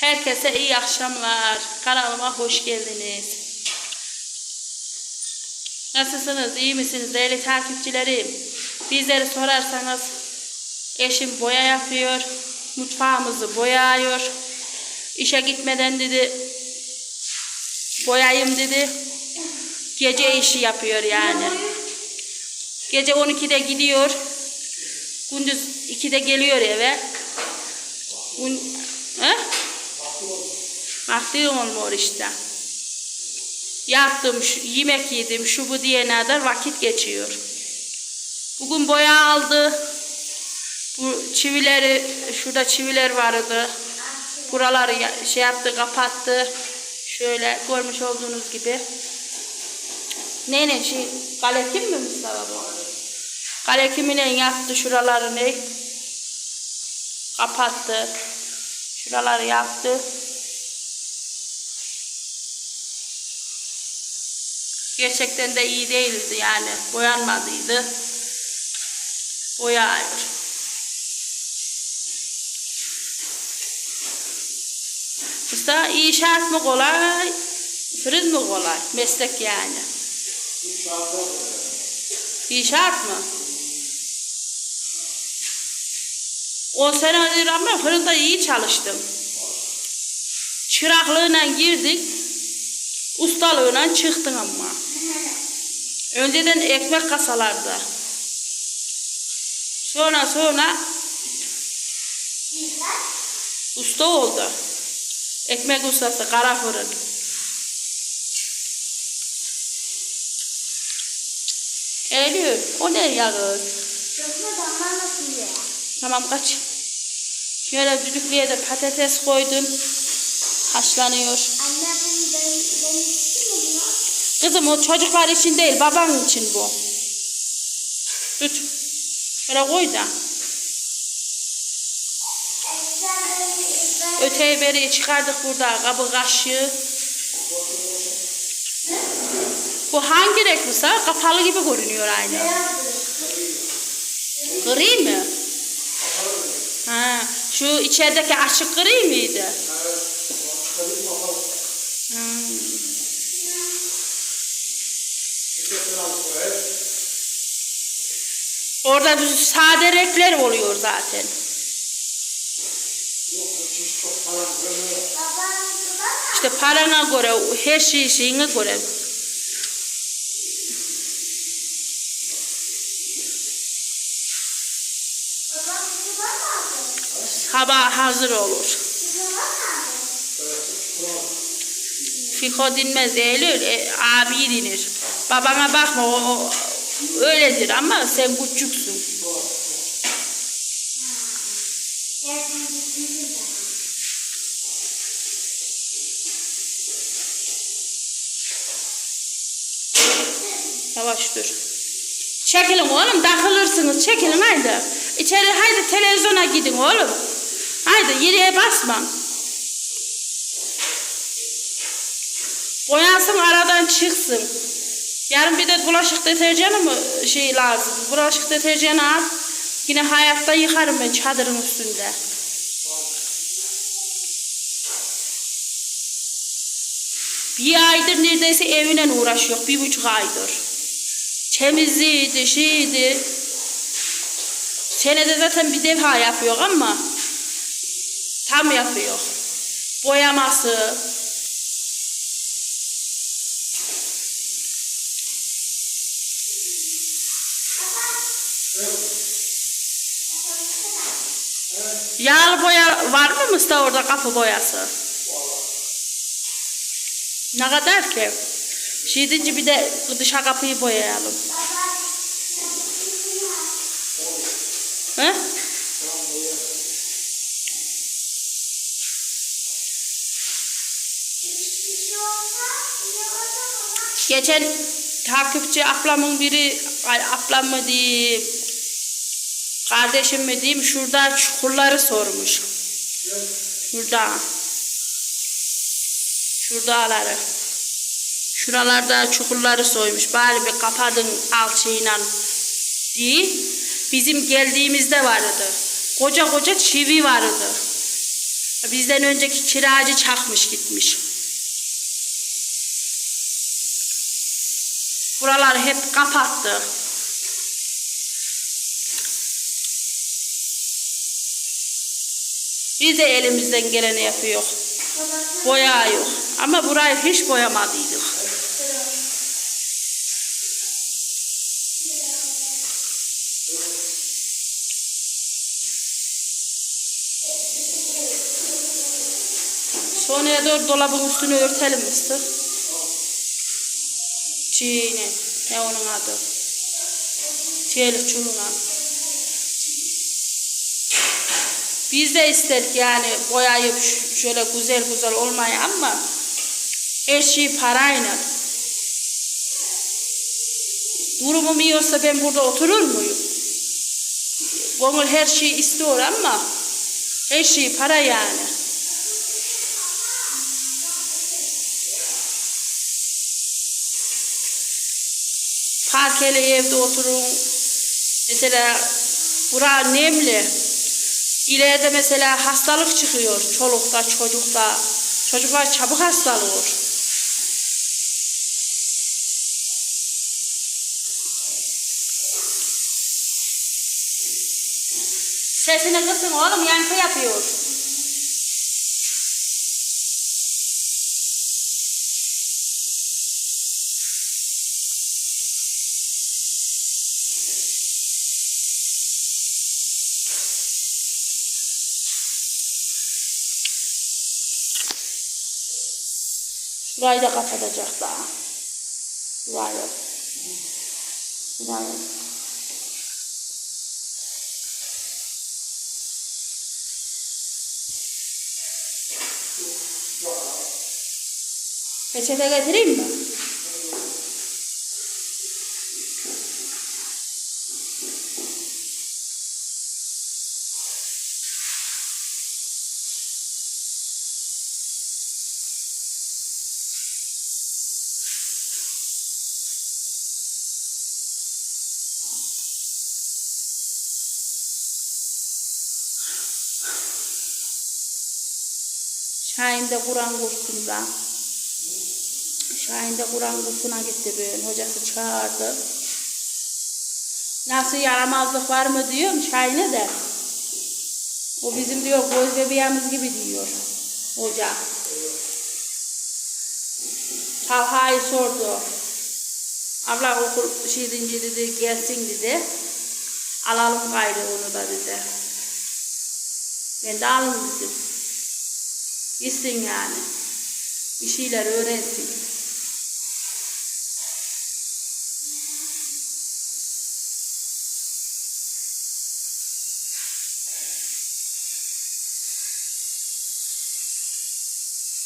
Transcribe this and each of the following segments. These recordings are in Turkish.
Herkese iyi akşamlar. Kanalıma hoş geldiniz. Nasılsınız? İyi misiniz değerli takipçilerim? Bizleri sorarsanız eşim boya yapıyor. Mutfağımızı boyıyor. İşe gitmeden dedi boyayım dedi. Gece işi yapıyor yani. Gece 12'de gidiyor. Gündüz 2'de geliyor eve. Gün... He? Vakti olmuyor işte. Yattım, şu, yemek yedim, şu bu diye kadar vakit geçiyor. Bugün boya aldı. Bu çivileri, şurada çiviler vardı. Buraları şey yaptı, kapattı. Şöyle görmüş olduğunuz gibi. Neyle şey, kalekim mi Mustafa bu? Kalekimine yaptı şuralarını. Kapattı. Şuraları yaptı. Gerçekten de iyi değildi yani. Boyanmadıydı. Boyıyor. Mustafa iyi şart mı kolay? Friz mi kolay? Meslek yani. İyi şart mı? 10 senedir ama fırında iyi çalıştım. Çıraklığına girdik. Ustalığına çıktın ama. Önceden ekmek kasalarda. Sonra sonra usta oldu. Ekmek ustası kara fırın. Eğiliyor. O ne yağı? Tamam kaç. Şöyle düdüklüye de patates koydum. Haşlanıyor. Kızım o çocuklar için değil babam için bu. Tut. Şöyle koy da. Öteyi beri çıkardık burada kabı kaşığı. Bu hangi renk Musa? Kapalı gibi görünüyor aynı. Gri mi? Şu içerideki açık gri miydi? Hmm. Orada düz sade renkler oluyor zaten. İşte parana göre, her şey şeyine göre. Hazır olur. Fiko dinmez Eylül, e, abi dinir. Babana bakma o, o öyledir ama sen küçüksün. Yavaş dur. Çekilin oğlum takılırsınız çekilin haydi. İçeri haydi televizyona gidin oğlum. Haydi yere basma. Boyansın aradan çıksın. Yarın bir de bulaşık deterjanı mı şey lazım? Bulaşık deterjanı al. Yine hayatta yıkarım ben çadırın üstünde. Bir aydır neredeyse evine uğraşıyor. Bir buçuk aydır. Temizliğiydi, şeydi. Senede zaten bir defa yapıyor ama tam yapıyor. Boyaması, Yağlı boya var mı Mustafa orada kapı boyası? Ne kadar ki? Şiidince bir de dışa kapıyı boyayalım. He? Geçen takipçi ablamın biri, ablam mı diyeyim, kardeşim mi diyeyim, şurada çukurları sormuş. Şurada. Şuradaları. Şuralarda çukurları soymuş. Bari bir kapadın alçıyla diye. Bizim geldiğimizde vardı. Koca koca çivi vardı. Bizden önceki kiracı çakmış gitmiş. Buralar hep kapattı. Biz de elimizden geleni yapıyor. Boya yok. Ama burayı hiç boyamadıydık. Sonraya doğru dolabın üstünü örtelim mıstık. Çiğne. Ne onun adı? Çelik çuluna. Biz de istedik yani boyayıp şöyle güzel güzel olmayı ama her şey parayla. Durumum iyi olsa ben burada oturur muyum? Gönül her şeyi istiyor ama her şey para yani. Parkeli evde oturun. Mesela bura nemli. İleride mesela hastalık çıkıyor çolukta, çocukta. Çocuklar çabuk hastalanıyor. Sesini kısın oğlum yankı yapıyor. Şurayı da kapatacak daha. Peçete getireyim mi? Şahin Kur'an kursunda. Şahin Kur'an kursuna gitti bugün. Hocası çağırdı. Nasıl yaramazlık var mı diyorum Şahin'e de. O bizim diyor göz bebeğimiz gibi diyor hoca. Talha'yı sordu. Abla okul şey dedi gelsin dedi. Alalım gayrı onu da dedi. De alın dedim. Gitsin yani. Bir şeyler öğrensin.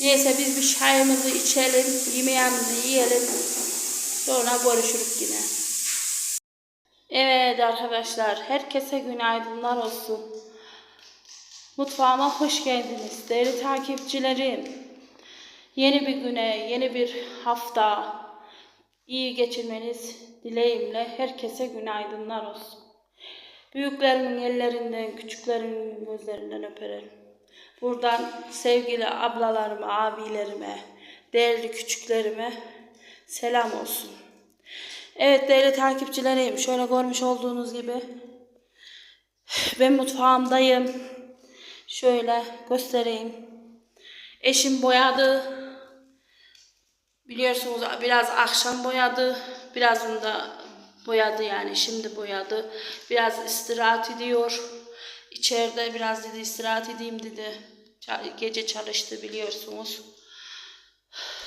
Neyse biz bir çayımızı içelim, yemeğimizi yiyelim. Sonra görüşürüz yine. Evet arkadaşlar, herkese günaydınlar olsun. Mutfağıma hoş geldiniz değerli takipçilerim. Yeni bir güne, yeni bir hafta iyi geçirmeniz dileğimle herkese günaydınlar olsun. Büyüklerimin ellerinden, küçüklerimin gözlerinden öperim. Buradan sevgili ablalarıma, abilerime, değerli küçüklerime selam olsun. Evet değerli takipçilerim, şöyle görmüş olduğunuz gibi ben mutfağımdayım. Şöyle göstereyim. Eşim boyadı. Biliyorsunuz biraz akşam boyadı. Birazını da boyadı yani şimdi boyadı. Biraz istirahat ediyor. İçeride biraz dedi istirahat edeyim dedi. Gece çalıştı biliyorsunuz.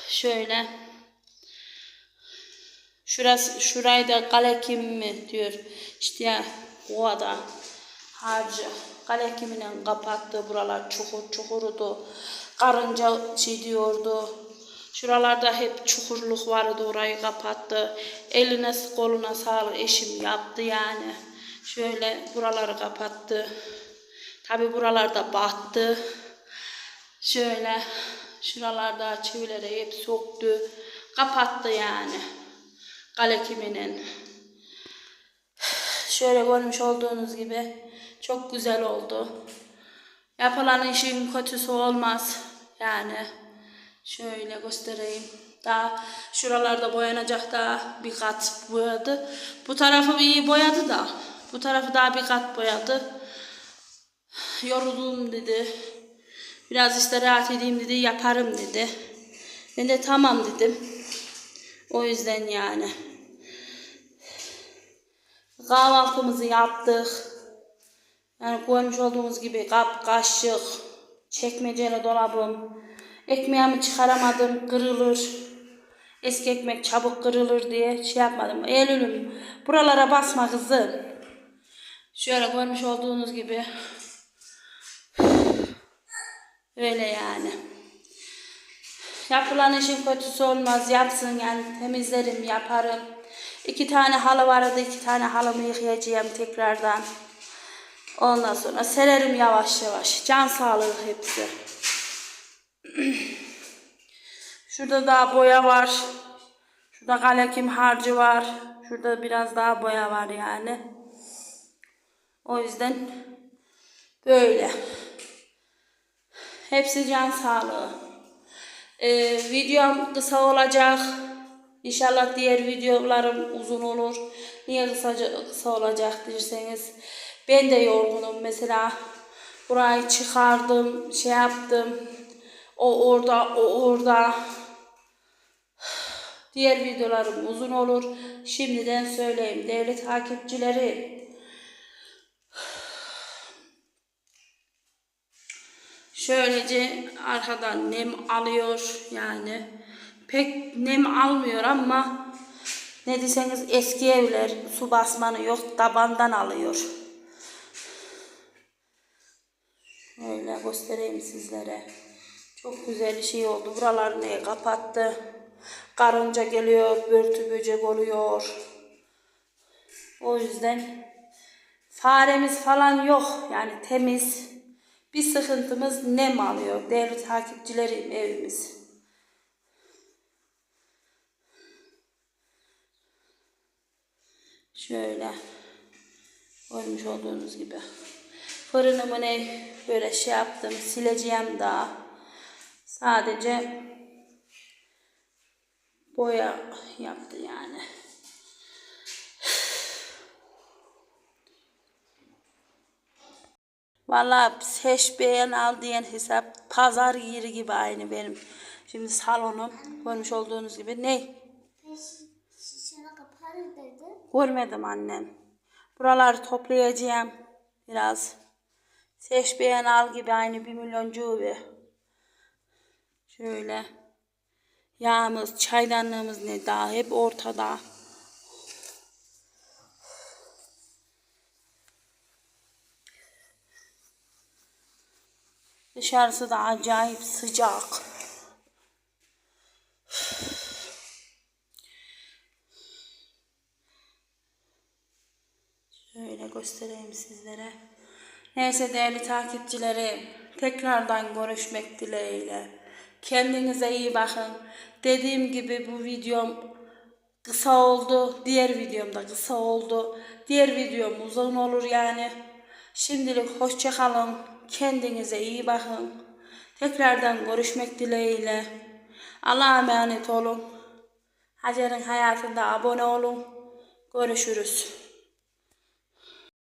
Şöyle. Şurası, şurayı da kale kim mi diyor. İşte ya ovada harcı. Kale kimine kapattı. Buralar çukur çukurudu. Karınca şey. Şuralarda hep çukurluk vardı orayı kapattı. Eline koluna sağlık eşim yaptı yani. Şöyle buraları kapattı. Tabi buralarda battı. Şöyle şuralarda çivileri hep soktu. Kapattı yani. Kale kiminin. Şöyle görmüş olduğunuz gibi çok güzel oldu. Yapılan işin kötüsü olmaz. Yani şöyle göstereyim. Daha şuralarda boyanacak daha bir kat boyadı. Bu tarafı iyi boyadı da. Bu tarafı daha bir kat boyadı. Yoruldum dedi. Biraz işte rahat edeyim dedi. Yaparım dedi. Ben de tamam dedim. O yüzden yani. Kahvaltımızı yaptık. Yani koymuş olduğumuz gibi kap, kaşık, çekmeceli dolabım. Ekmeğimi çıkaramadım, kırılır. Eski ekmek çabuk kırılır diye şey yapmadım. Eylül'üm buralara basma kızım. Şöyle görmüş olduğunuz gibi. Öyle yani. Yapılan işin kötüsü olmaz. Yapsın yani temizlerim, yaparım. İki tane halı vardı. iki tane halımı yıkayacağım tekrardan. Ondan sonra sererim yavaş yavaş. Can sağlığı hepsi. Şurada daha boya var. Şurada kalekim harcı var. Şurada biraz daha boya var yani. O yüzden böyle. Hepsi can sağlığı. Ee, videom kısa olacak. İnşallah diğer videolarım uzun olur. Niye kısaca, kısa olacak derseniz. Ben de yorgunum mesela. Burayı çıkardım, şey yaptım. O orada, o orada. Diğer videolarım uzun olur. Şimdiden söyleyeyim. Devlet takipçileri. Şöylece arkadan nem alıyor yani. Pek nem almıyor ama ne deseniz eski evler su basmanı yok tabandan alıyor. Şöyle göstereyim sizlere. Çok güzel bir şey oldu. Buralarını kapattı. Karınca geliyor, börtü böcek oluyor. O yüzden faremiz falan yok. Yani temiz. Bir sıkıntımız nem alıyor. Değerli takipçilerim evimiz. Şöyle görmüş olduğunuz gibi. Fırınımı ne böyle şey yaptım. Sileceğim daha. Sadece boya yaptı yani. Vallahi seç beğen al diyen hesap pazar yeri gibi aynı benim. Şimdi salonum görmüş olduğunuz gibi ne? Görmedim annem. Buraları toplayacağım biraz. Seç beğen al gibi aynı bir milyoncu gibi. Şöyle. Yağımız, çaydanlığımız ne daha hep ortada. Dışarısı da acayip sıcak. Şöyle göstereyim sizlere. Neyse değerli takipçilerim, tekrardan görüşmek dileğiyle. Kendinize iyi bakın. Dediğim gibi bu videom kısa oldu. Diğer videom da kısa oldu. Diğer videom uzun olur yani. Şimdilik hoşça kalın. Kendinize iyi bakın. Tekrardan görüşmek dileğiyle. Allah'a emanet olun. Hacer'in hayatında abone olun. Görüşürüz.